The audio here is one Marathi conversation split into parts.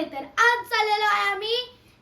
नमस्ते तर आज चाललेलो आहे आम्ही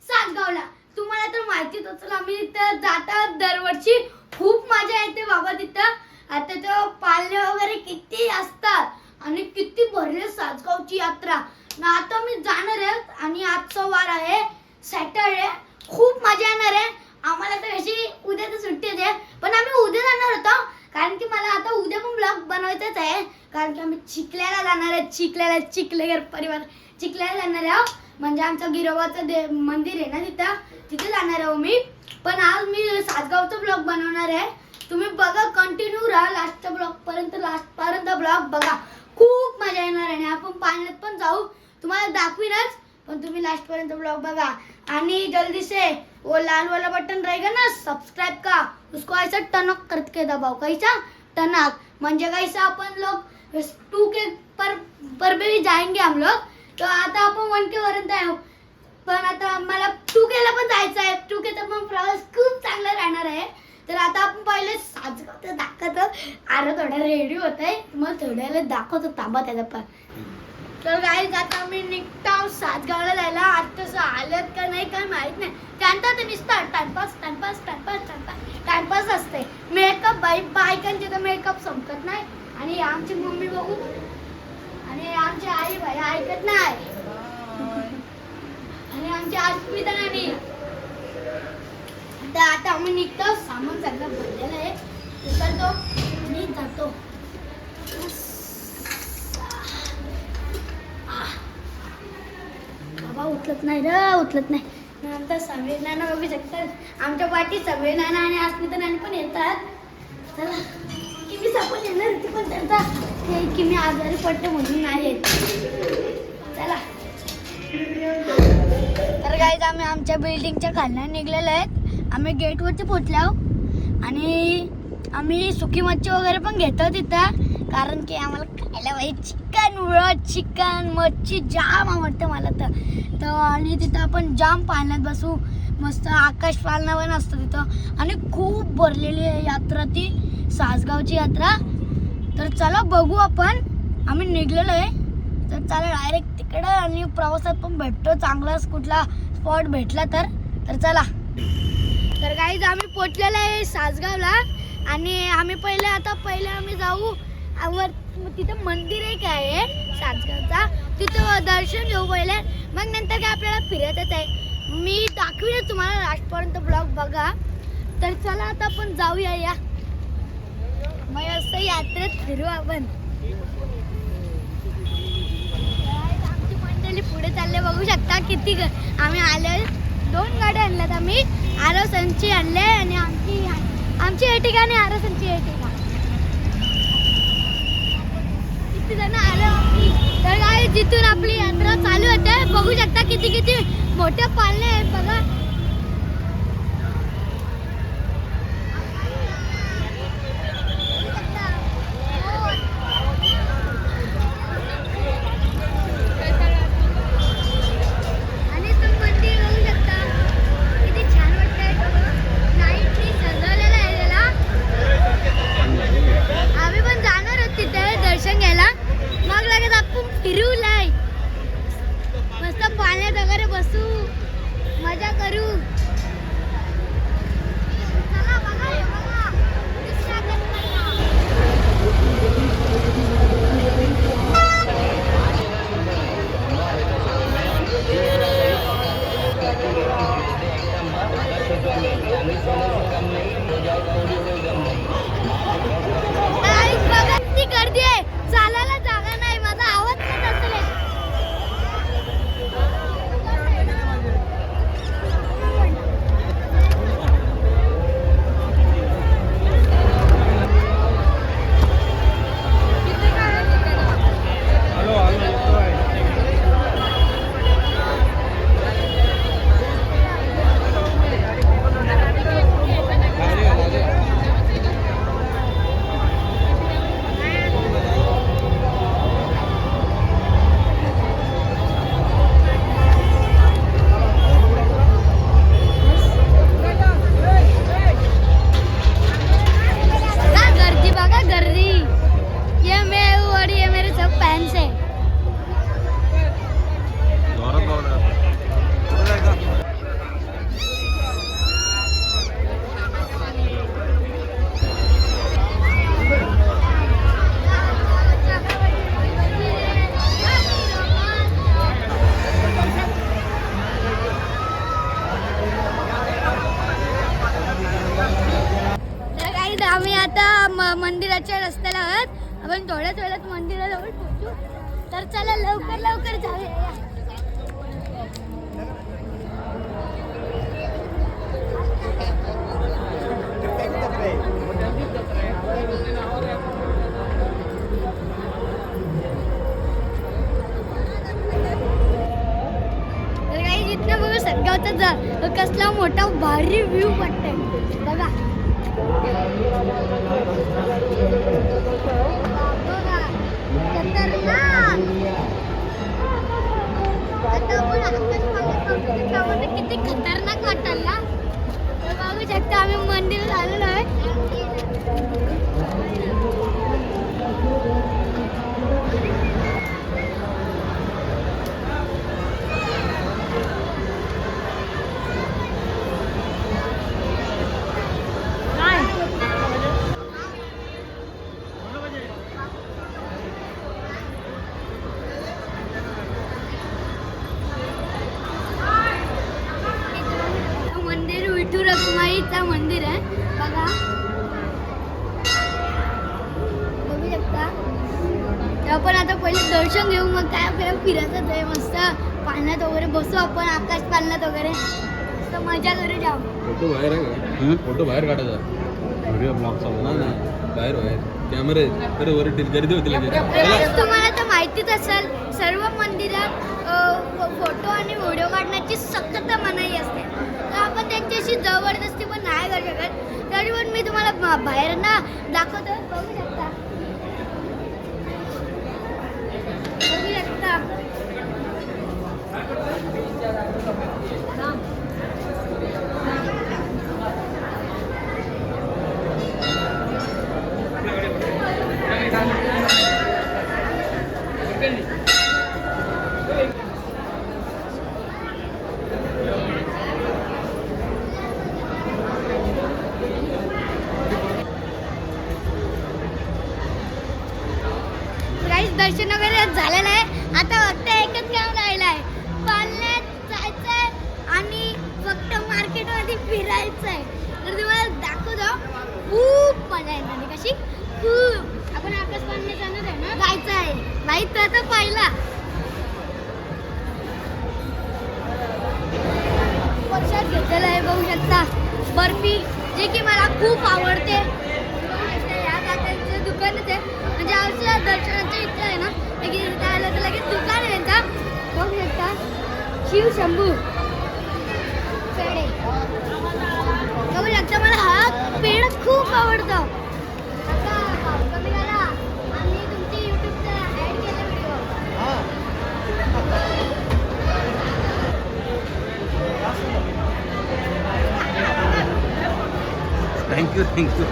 सातगावला तुम्हाला तर माहितीच असेल आम्ही तिथं जातात दरवर्षी खूप मजा येते बाबा तिथं. आता तो पाळणे वगैरे किती असतात आणि किती भरले सासगावची यात्रा. ना आता मी जाणार आहे आणि आजचा वार आहे सॅटरडे. खूप मजा येणार आहे. आम्हाला तर अशी उद्या तर सुट्टी आहे. पण आम्ही उद्या जाणार होतो. कारण की मला आता उद्या पण ब्लॉग बनवायचाच आहे. कारण की आम्ही चिखल्याला जाणार आहे. चिखल्याला चिखलेगर परिवार. चिखल्याला जाणार आहे आहोत. म्हणजे आमचं गिरोबाचं दे मंदिर आहे ना तिथं. तिथे जाणार आहो मी. पण आज मी सातगावचा ब्लॉग बनवणार आहे. तुम्ही बघा कंटिन्यू राहा. लास्टच्या ब्लॉग पर्यंत लास्ट पर्यंत ब्लॉग बघा. खूप मजा येणार आहे आणि आपण पाण्यात पण जाऊ. तुम्हाला दाखवीनच पण तुम्ही लास्ट पर्यंत ब्लॉग बघा. आणि जल्दी से वो लाल वाला बटन रहेगा ना सब्सक्राइब का। उसको ऐसा टनक करके दबाओ कैसा? टनक म्हणजे कैसा अपन लोग टू के पर पर भी जाएंगे हम लोग। तो आता आपण वन के वरंत आहे हो। पण आता मला टू केला पण जायचं आहे. टू केचा पण प्रवास खूप चांगला राहणार आहे. तर आता आपण पहिले साजगाव दाखवतो. अरे थोडा रेडी होत आहे मग थोड्याला दाखवतो ताबा त्याचा पण. तर गाईज आता आम्ही निघतो सातगावला जायला. आता आलं का नाही काय माहीत नाही. त्यानंतर ते नुसतं timepass timepass timepass timepass timepass असते. मेकअप बाई बायकांचे तर मेकअप संपत नाही. आणि आमची मम्मी बघू. आणि आमची आई बाई ऐकत नाही. आणि आमची अस्मिता नाही. तर आता आम्ही निघतो. सामान सगळं भरलेलं आहे. उचलतो आणि जातो बाबा उचलत नाही र उचलत नाही. नंतर समीर नाना बघू शकतात आमच्या पाठी समीर नाना आणि अस्मिता नानी पण येतात. चला की मी येणार होती पण त्यांचा. हे की मी आजारी पडते म्हणून नाही चला. तर गाईज आम्ही आमच्या बिल्डिंगच्या खालनं निघलेलो आहेत. आम्ही गेटवरती पोचल्याव आणि आम्ही सुकी मच्छी वगैरे पण घेतो तिथं. कारण की आम्हाला खायला पाहिजे चिकन उळद चिकन मच्छी जाम आवडतं मला तर. तर आणि तिथं आपण जाम पाळण्यात बसू. मस्त आकाश पालना पण असतं तिथं. आणि खूप भरलेली आहे यात्रा ती. सासगावची यात्रा. तर चला बघू आपण. आम्ही निघलेलो आहे. तर चला डायरेक्ट तिकडं आणि प्रवासात पण भेटतो. चांगलाच कुठला स्पॉट भेटला तर. तर चला. तर काहीच आम्ही पोचलेलो आहे सासगावला. आणि आम्ही पहिले आता पहिले आम्ही जाऊ. आवर तिथं मंदिर एक आहे सासगावचा. तिथं दर्शन घेऊ पहिले. मग नंतर काय आपल्याला फिरतच आहे. मी दाखवीन तुम्हाला लास्टपर्यंत ब्लॉग बघा. तर चला आता आपण जाऊया या. मग असं यात्रेत फिरू आपण. आमची मंडळी पुढे चालले. बघू शकता किती आम्ही आले. दोन गाड्या आणल्यात आम्ही. आरोसनची आणले आणि आमची आमची एटिका आणि आरोसनची ठिकाणी. किती जण आलो तर काय जिथून आपली यात्रा चालू होते बघू शकता किती किती मोठ्या पाळणे आहेत. बघा आता मंदिराच्या रस्त्याला आहोत. आपण थोड्याच वेळात मंदिराजवळ पोहोचू. तर चला लवकर लवकर जाऊया. तर काही जिथनं बघा सगळ्याचा जा कसला मोठा भारी व्ह्यू वाटतंय बघा. खतरनाक. आता किती खतरनाक बघू शकता आम्ही रखुमाईचा मंदिर आहे. बघा. बघू शकता. आपण आता पहिले दर्शन घेऊ मग काय आपल्याला फिरायचं आहे मस्त पाण्यात वगैरे बसू आपण आकाश पालनात वगैरे. मस्त मजा करू जाऊ. फोटो बाहेर आहे का? फोटो बाहेर काढायचा व्हिडिओ ब्लॉग चालू ना ना बाहेर बाहेर. कॅमेरे अरे वर टिल गर्दी होती तुम्हाला तर माहितीच असेल सर्व मंदिरात फोटो आणि व्हिडिओ काढण्याची सक्त मनाई असते. आपण त्यांच्याशी जबरदस्ती पण नाही करू शकत. तरी पण मी तुम्हाला बाहेर ना दाखवतो. बघू शकता. बघू शकता. दर्शन वगैरे झालेलं आहे आता फक्त एकच काम राहिलं आहे पालणं जायचं आहे आणि फक्त मार्केटमध्ये फिरायचं आहे तर तुम्हाला दाखवतो. खूप मजा येणार आहे. कशी? खूप. आपण आकाश पालने जाणार आहे ना? जायचं आहे नाही तर आता पहिला. वर्षात घेतलेलं आहे बघू शकता. बर्फी जे की मला खूप आवडते बघू शकता, या काकांचं दुकानच आहे दर्शनाच्या इथे आहे ना लगेच आलं तर लगेच दुकान आहे का बघू शकता. शिव शंभू. पेढे बघू शकता मला हा पेढ खूप आवडतो. कमी करा. आम्ही तुमची केला व्हिडिओ थँक्यू थँक्यू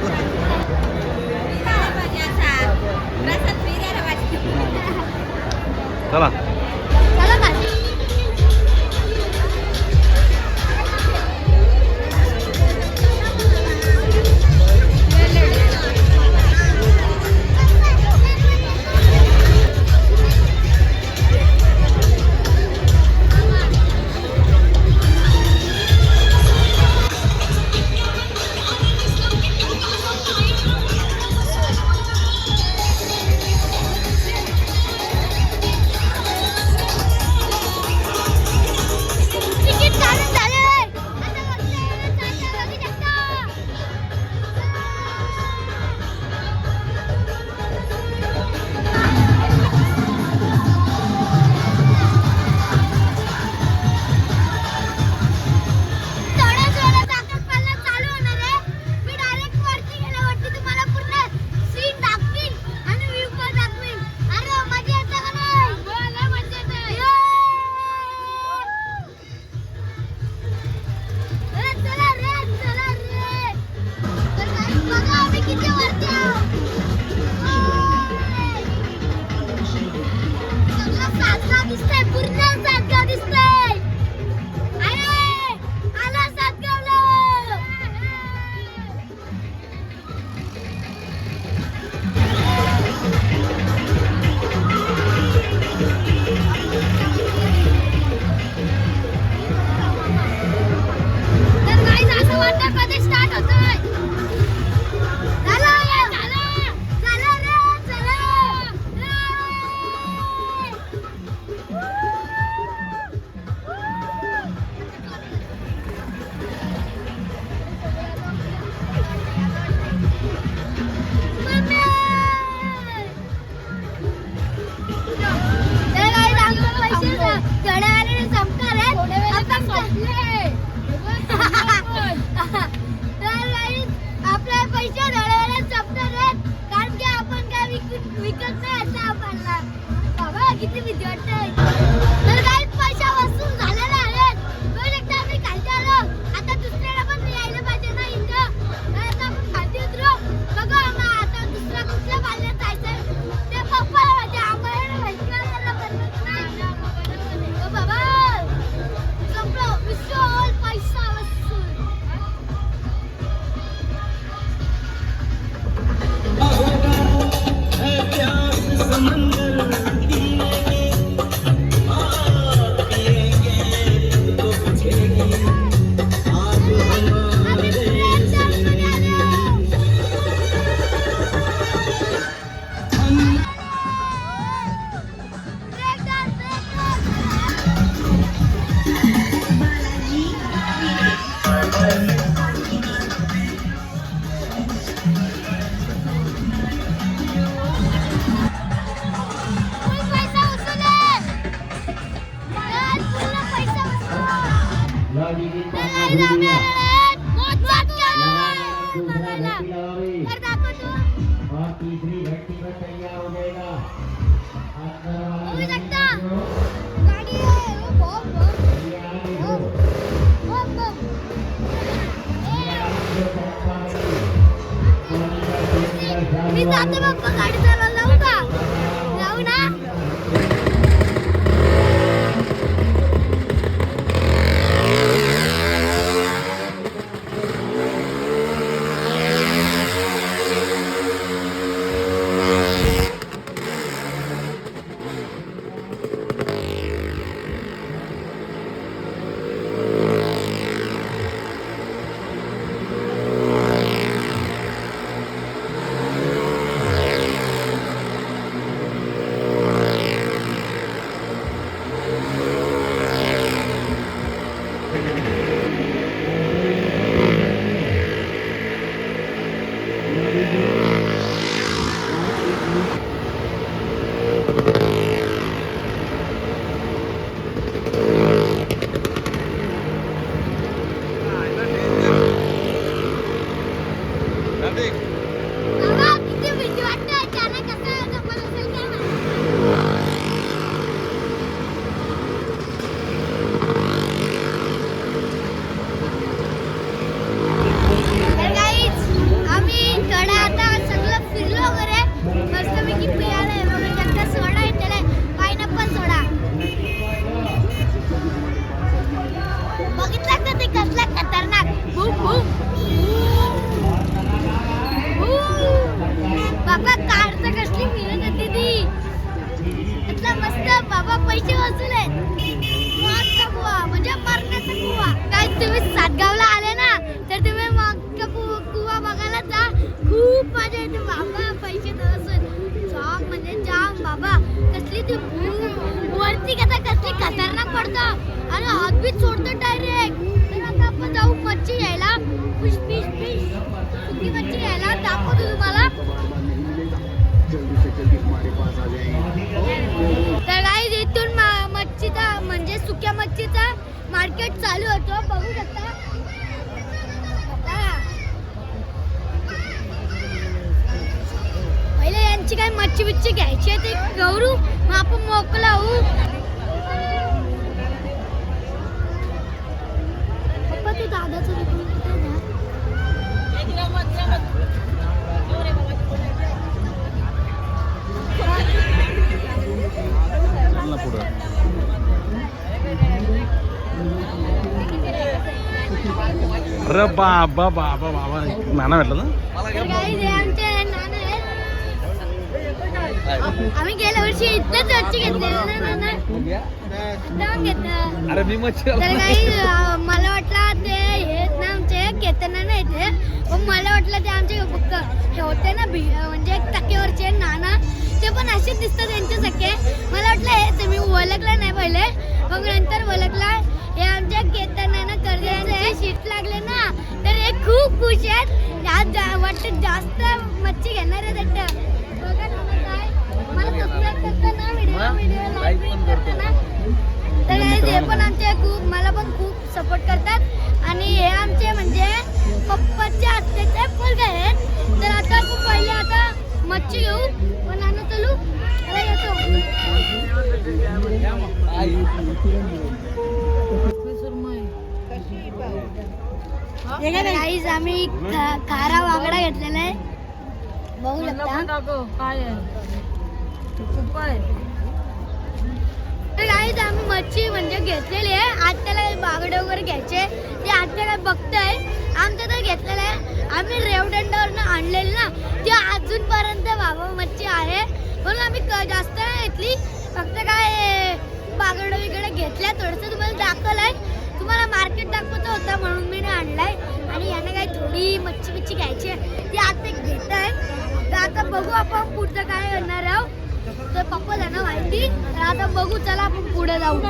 आपल्या पैसे धडायला चपटर कारण की आपण काय विकत नाही असं आपल्याला बाबा किती विद्यार्थी तर गाईज इथून मच्छीचा म्हणजे सुक्या मच्छीचा मार्केट चालू होतो बघू शकता. पहिले यांची काय मच्छी बिच्छी घ्यायची आहे ते गौरू मग आपण मोकला होऊ. अरे बाबा बाबा बाबा. नाना भेटला ना? हे. आम्ही गेल्या वर्षी ना इथं घेतलं. अरे मी मच्छी मला वाटलं ते हे आहेत ना आमचे केतना नाही ते. पण मला वाटलं ते आमचे हे होते ना म्हणजे टक्केवरचे नाना ते पण असेच दिसतात त्यांचे सख्खे मला वाटलं हेच मी ओळखलं नाही पहिले. मग नंतर ओळखला. हे आमच्या केतना ना खूप खुश आहेत. आज जा- वाटतं जास्त मच्छी घेणार आहेत वाटतं. बघा ना मग काय. मला सबस्क्राईब करताना व्हिडिओ व्हिडिओ लाईक पण करताना. तर हे पण आमचे खूप मला पण खूप सपोर्ट करतात. आणि हे आमचे म्हणजे पप्पाच्या आत्याचे मुलगे आहेत. तर आता आपण पहिले आता मच्छी घेऊ. पण आणू चलू. चला येतो. गाईज आम्ही खारा वागडा घेतलेला आहे. बघू शकता. गाईज आम्ही मच्छी म्हणजे घेतलेली आहे. आत्याला बागडे वगैरे घ्यायचे ते आत्याला बघताय. आमचं तर घेतलेलं आहे. आम्ही रेवदंडावरनं आणलेली ना ती अजूनपर्यंत बाबा मच्छी आहे. म्हणून आम्ही जास्त नाही घेतली. फक्त काय बागडं वगैरे घेतल्या. थोडंसं तुम्हाला दाखवलंय. तुम्हाला मार्केट दाखवत होता म्हणून मी आणलाय. आणि याने काही थोडी मच्छी बिच्छी घ्यायची आहे. ती आता घेत आहे. तर आता बघू आपण पुढचं काय करणार आहोत. तर पप्पा त्यांना माहिती. तर आता बघू चला आपण पुढे जाऊ.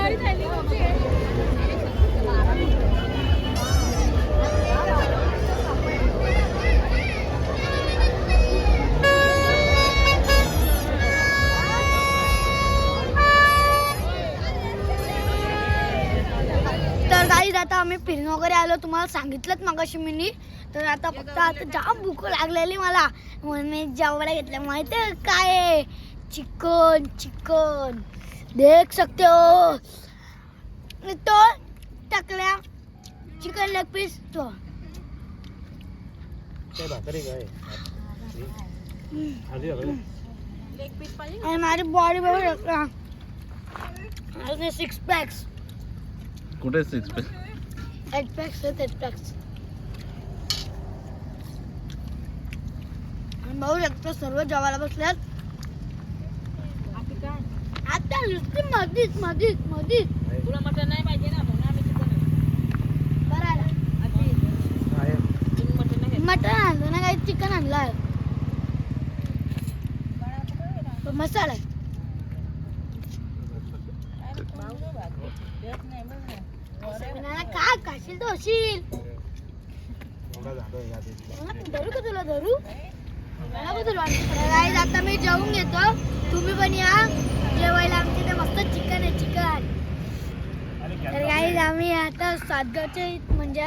फिरून वगैरे आलो. तुम्हाला सांगितलंच मगाशी मी तर आता फक्त आता जाम भूक लागलेली मला. म्हणून मी जेवायला घेतलं माहिती आहे काय आहे? Chicken chicken. देख सकते हो. तो टाकल्या चिकन लेग पीस तो. आणि माझी बॉडी बघू शकता. आणि सिक्स पॅक्स कुठे सिक्स पे पॅक्स आहेत एट पॅक्स आणि बघू शकता सर्व जेवायला बसल्यात. आता नुसती मधीच मधीच मधीच. तुला मटन नाही पाहिजे ना म्हणून आम्ही चिकन बरं मटण आणलं ना काही चिकन आणलं मसाला आहे. सगळ्यांना काय खाशील तो धरू का तुला धरू? मला का तुला गाईज आता मी जेवून घेतो. तुम्ही पण या. जेवायला आमच्या इथे मस्त चिकन आहे चिकन. तर गाईज आम्ही आता सातगावच्या म्हणजे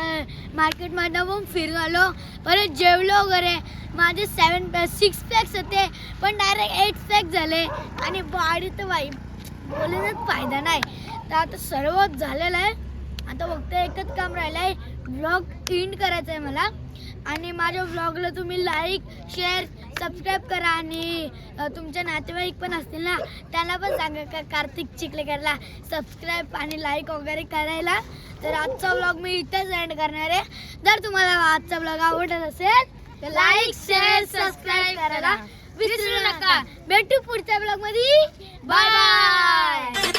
मार्केटमध्ये पण फिरून आलो. परत जेवलो वगैरे. माझे सेवन सिक्स पॅक्स होते पण डायरेक्ट एट पॅक झाले. आणि बॉडी तर बाई. बोलण्यात फायदा नाही. तर आता सर्व झालेलं आहे. आता फक्त एकच काम राहिलं आहे ब्लॉग इंड करायचं आहे मला. आणि माझ्या ब्लॉगला तुम्ही लाईक शेअर सबस्क्राईब करा. आणि तुमच्या नातेवाईक पण असतील ना त्यांना पण सांगा का कार्तिक चिखलेकरला सबस्क्राईब आणि लाईक वगैरे करायला. तर आजचा ब्लॉग मी इथेच एंड करणार आहे. जर तुम्हाला आजचा ब्लॉग आवडत असेल तर लाईक शेअर सबस्क्राईब करायला विसरू नका. भेटू पुढच्या ब्लॉगमध्ये बाय बाय